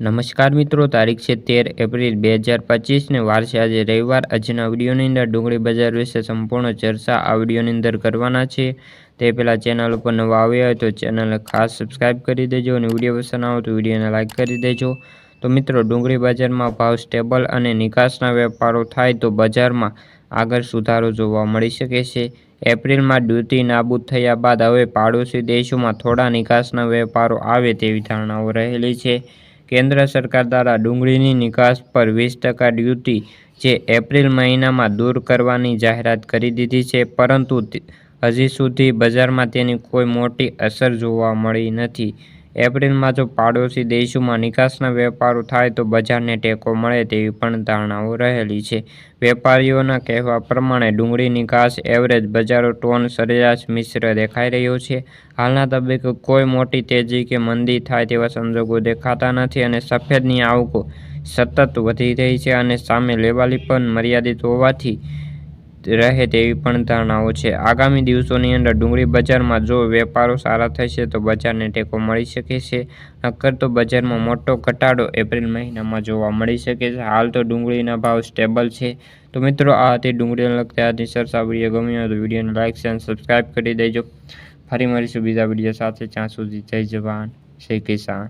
નમસ્કાર મિત્રો, તારીખ છે તેર એપ્રિલ બે હજાર પચીસને વાર છે આજે રવિવાર. આજના વિડીયોની અંદર ડુંગળી બજાર વિશે સંપૂર્ણ ચર્ચા આ વિડીયોની અંદર કરવાના છે. તે પહેલાં ચેનલ ઉપર નવા આવ્યા હોય તો ચેનલને ખાસ સબસ્ક્રાઈબ કરી દેજો અને વીડિયો પસંદ આવે તો વિડીયોને લાઇક કરી દેજો. તો મિત્રો, ડુંગળી બજારમાં ભાવ સ્ટેબલ અને નિકાસના વેપારો થાય તો બજારમાં આગળ સુધારો જોવા મળી શકે છે. એપ્રિલમાં ડ્યુટી નાબૂદ થયા બાદ હવે પાડોશી દેશોમાં થોડા નિકાસના વેપારો આવે તેવી ધારણાઓ રહેલી છે. કેન્દ્ર સરકાર દ્વારા ડુંગળીની નિકાસ પર વીસ ટકા ડ્યુટી જે એપ્રિલ મહિનામાં દૂર કરવાની જાહેરાત કરી દીધી છે, પરંતુ હજી સુધી બજારમાં તેની કોઈ મોટી અસર જોવા મળી નથી. એપ્રિલમાં જો પાડોશી દેશોમાં નિકાસના વેપારો થાય તો બજારને ટેકો મળે તેવી પણ ધારણાઓ રહેલી છે. વેપારીઓના કહેવા પ્રમાણે, ડુંગળી નિકાસ એવરેજ બજારો ટોન સરેરાશ મિશ્ર દેખાઈ રહ્યો છે. હાલના તબક્કે કોઈ મોટી તેજી કે મંદી થાય તેવા સંજોગો દેખાતા નથી અને સફેદની આવકો સતત વધી રહી છે અને સામે લેવાલી પણ મર્યાદિત હોવાથી રહે તેવી પણ ધારણાઓ છે. આગામી દિવસોની અંદર ડુંગળી બજારમાં જો વેપારો સારા થશે તો બજારને ટેકો મળી શકે છે. નક્કર તો બજારમાં મોટો ઘટાડો એપ્રિલ મહિનામાં જોવા મળી શકે છે. હાલ તો ડુંગળીના ભાવ સ્ટેબલ છે. તો મિત્રો, આ હતી ડુંગળીને લગતા આજની સરસા વીડિયો ગમ્યો તો વિડીયોને લાઇક અને સબસ્ક્રાઈબ કરી દેજો. ફરી મળીશું બીજા વીડિયો સાથે. ત્યાં સુધી જય જવાન. શ્રી કિસાન.